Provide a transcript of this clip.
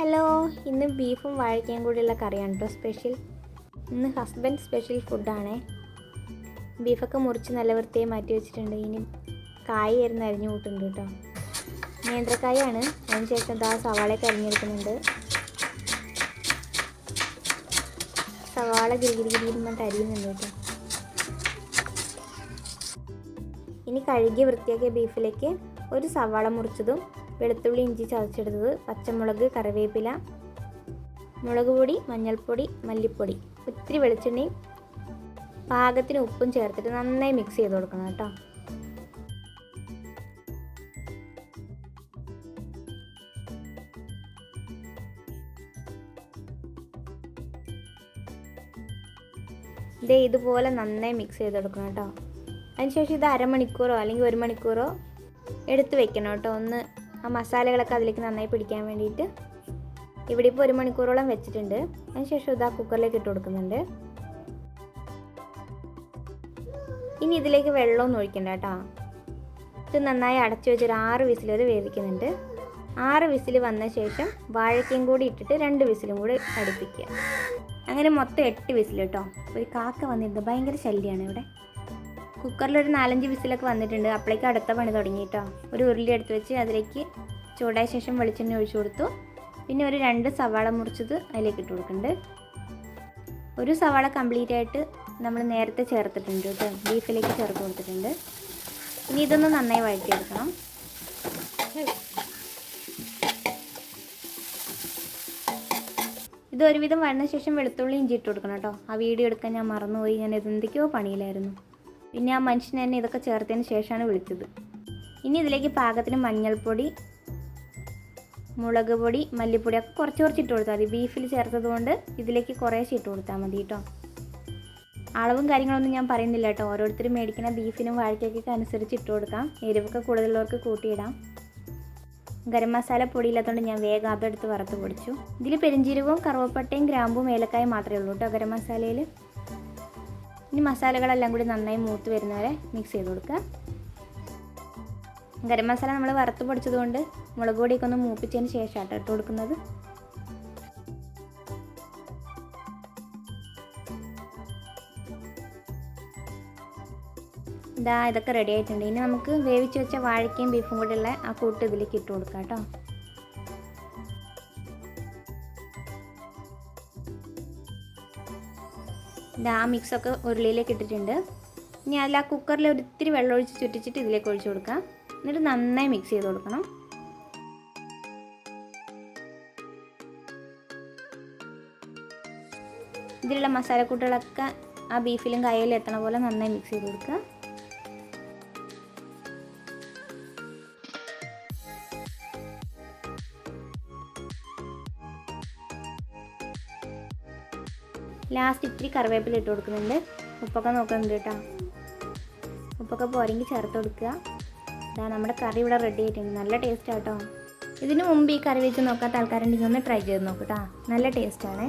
Hello ഇന്ന് ബീഫും വാഴയ്ക്കയും കൂടിയുള്ള കറിയാണ് കേട്ടോ സ്പെഷ്യൽ ഇന്ന് ഹസ്ബൻഡ് സ്പെഷ്യൽ ഫുഡാണേ ബീഫൊക്കെ മുറിച്ച് നല്ല വൃത്തിയായി മാറ്റി വെച്ചിട്ടുണ്ട്. ഇനി കായ ആയിരുന്നു അരിഞ്ഞു കൂട്ടുണ്ട് കേട്ടോ നേന്ത്രക്കായാണ്. അതിന് ശേഷം ദാ സവാളയൊക്കെ അരിഞ്ഞെടുക്കുന്നുണ്ട്. സവാള ഗിരിഗിരി ഗിരിന്നിട്ട് അരിയുന്നുണ്ട് കേട്ടോ ഇനി കഴുകി വൃത്തിയാക്കിയ ബീഫിലേക്ക് ഒരു സവാള മുറിച്ചതും വെളുത്തുള്ളി ഇഞ്ചി ചതച്ചെടുത്തത് പച്ചമുളക് കറിവേപ്പില മുളക് പൊടി മഞ്ഞൾപ്പൊടി മല്ലിപ്പൊടി. ഒത്തിരി വെളിച്ചെണ്ണയും പാകത്തിന് ഉപ്പും ചേർത്തിട്ട് നന്നായി മിക്സ് ചെയ്ത് കൊടുക്കണം കേട്ടോ. ഇതേ ഇതുപോലെ നന്നായി മിക്സ് ചെയ്ത് കൊടുക്കണം കേട്ടോ. അതിനുശേഷം ഇത് അരമണിക്കൂറോ അല്ലെങ്കിൽ ഒരു മണിക്കൂറോ എടുത്ത് വെക്കണം കേട്ടോ. ഒന്ന് ആ മസാലകളൊക്കെ അതിലേക്ക് നന്നായി പിടിക്കാൻ വേണ്ടിയിട്ട് ഇവിടെ ഇപ്പോൾ ഒരു മണിക്കൂറോളം വെച്ചിട്ടുണ്ട്. അതിനുശേഷം ആ കുക്കറിലേക്ക് ഇട്ട് കൊടുക്കുന്നുണ്ട്. ഇനി ഇതിലേക്ക് വെള്ളമൊന്നും ഒഴിക്കണ്ട കേട്ടോ. ഇത് നന്നായി അടച്ചു വെച്ചൊരു ആറ് വിസിൽ വരെ വേവിക്കുന്നുണ്ട്. ആറ് വിസിൽ വന്ന ശേഷം വാഴയ്ക്കയും കൂടി ഇട്ടിട്ട് രണ്ട് വിസിലും കൂടി അടുപ്പിക്കുക. അങ്ങനെ മൊത്തം എട്ട് വിസിൽ കേട്ടോ. ഒരു കാക്ക വന്നിരുന്നത് ഭയങ്കര ശല്യമാണ് ഇവിടെ. കുക്കറിൽ ഒരു നാലഞ്ച് വിസിലൊക്കെ വന്നിട്ടുണ്ട്. അപ്പോഴേക്കും അടുത്ത പണി തുടങ്ങി കേട്ടോ ഒരു ഉരുളി എടുത്ത് വെച്ച് അതിലേക്ക് ചൂടായ ശേഷം വെളിച്ചെണ്ണ ഒഴിച്ചു കൊടുത്തു. പിന്നെ ഒരു രണ്ട് സവാള മുറിച്ചത് അതിലേക്ക് ഇട്ട് കൊടുക്കുന്നുണ്ട്. ഒരു സവാള കംപ്ലീറ്റ് ആയിട്ട് നമ്മൾ നേരത്തെ ചേർത്തിട്ടുണ്ട് കേട്ടോ. ബീഫിലേക്ക് ചേർത്ത് കൊടുത്തിട്ടുണ്ട്. ഇനി ഇതൊന്ന് നന്നായി വഴറ്റിയെടുക്കണം. ഇത് ഒരുവിധം വഴന്ന ശേഷം വെളുത്തുള്ളി ഇഞ്ചി ഇട്ട് കൊടുക്കണം കേട്ടോ. ആ വീഡിയോ എടുക്കാൻ ഞാൻ മറന്നുപോയി. ഞാൻ എന്തൊക്കെയോ പണിയിലായിരുന്നു. പിന്നെ ആ മനുഷ്യൻ എന്നെ ഇതൊക്കെ ചേർത്തതിന് ശേഷമാണ് വിളിച്ചത്. ഇനി ഇതിലേക്ക് പാകത്തിന് മഞ്ഞൾപ്പൊടി മുളക് പൊടി മല്ലിപ്പൊടി ഒക്കെ കുറച്ച് കുറച്ച് ഇട്ട് കൊടുത്താൽ മതി. ബീഫിൽ ചേർത്തത് കൊണ്ട് ഇതിലേക്ക് കുറേശ്ശെ ഇട്ട് കൊടുത്താൽ മതി കേട്ടോ. അളവും കാര്യങ്ങളൊന്നും ഞാൻ പറയുന്നില്ല കേട്ടോ. ഓരോരുത്തരും മേടിക്കുന്ന ബീഫിനും വാഴയ്ക്കൊക്കെ അനുസരിച്ച് ഇട്ട് കൊടുക്കാം. എരിവൊക്കെ കൂടുതലുള്ളവർക്ക് കൂട്ടിയിടാം. ഗരം മസാല പൊടിയില്ലാത്തതുകൊണ്ട് ഞാൻ വേഗം അതെടുത്ത് വറുത്ത് പൊടിച്ചു. ഇതിൽ പെരിഞ്ചീരകവും കറുവപ്പട്ടയും ഗ്രാമ്പും ഏലക്കായും മാത്രമേ ഉള്ളൂ കേട്ടോ ഗരം മസാലയിൽ. ഇനി മസാലകളെല്ലാം കൂടി നന്നായി മൂത്ത് വരുന്നവരെ മിക്സ് ചെയ്ത് കൊടുക്കുക. ഗരം മസാല നമ്മൾ വറുത്ത് പൊടിച്ചതുകൊണ്ട് മുളക് പൊടിയൊക്കെ ഒന്ന് മൂപ്പിച്ചതിന് ശേഷമാണ് ഇട്ട് കൊടുക്കുന്നത്. ഇതാ ഇതൊക്കെ റെഡി ആയിട്ടുണ്ട്. ഇനി നമുക്ക് വേവിച്ച് വെച്ച വാഴയ്ക്കയും ബീഫും കൂടെയുള്ള ആ കൂട്ട് ഇതിലേക്ക് ഇട്ട് കൊടുക്കാം കേട്ടോ ഇതാ ആ മിക്സൊക്കെ ഉരുളിയിലേക്ക് ഇട്ടിട്ടുണ്ട്. ഇനി അതിൽ ആ കുക്കറിൽ ഒരിത്തിരി വെള്ളം ഒഴിച്ച് ചുറ്റിച്ചിട്ട് ഇതിലേക്ക് ഒഴിച്ചു കൊടുക്കുക എന്നിട്ട് നന്നായി മിക്സ് ചെയ്ത് കൊടുക്കണം. ഇതിലുള്ള മസാലക്കൂട്ടുകളൊക്കെ ആ ബീഫിലും കയ്യിലും എത്തണ പോലെ നന്നായി മിക്സ് ചെയ്ത് കൊടുക്കുക. ലാസ്റ്റ് ഇത്തിരി കറിവേപ്പില ഇട്ട് കൊടുക്കുന്നുണ്ട്. ഉപ്പൊക്കെ നോക്കുന്നുണ്ട് കേട്ടോ. ഉപ്പൊക്കെ പോരെങ്കിൽ ചേർത്ത് കൊടുക്കുക. ഇതാ നമ്മുടെ കറി ഇവിടെ റെഡി ആയിട്ടുണ്ട്. നല്ല ടേസ്റ്റ് ആട്ടോ ഇതിന് മുമ്പ് ഈ കറി വെച്ച് നോക്കാത്ത ആൾക്കാരുണ്ടെങ്കിൽ ഒന്ന് ട്രൈ ചെയ്ത് നോക്കൂ കേട്ടോ. നല്ല ടേസ്റ്റാണേ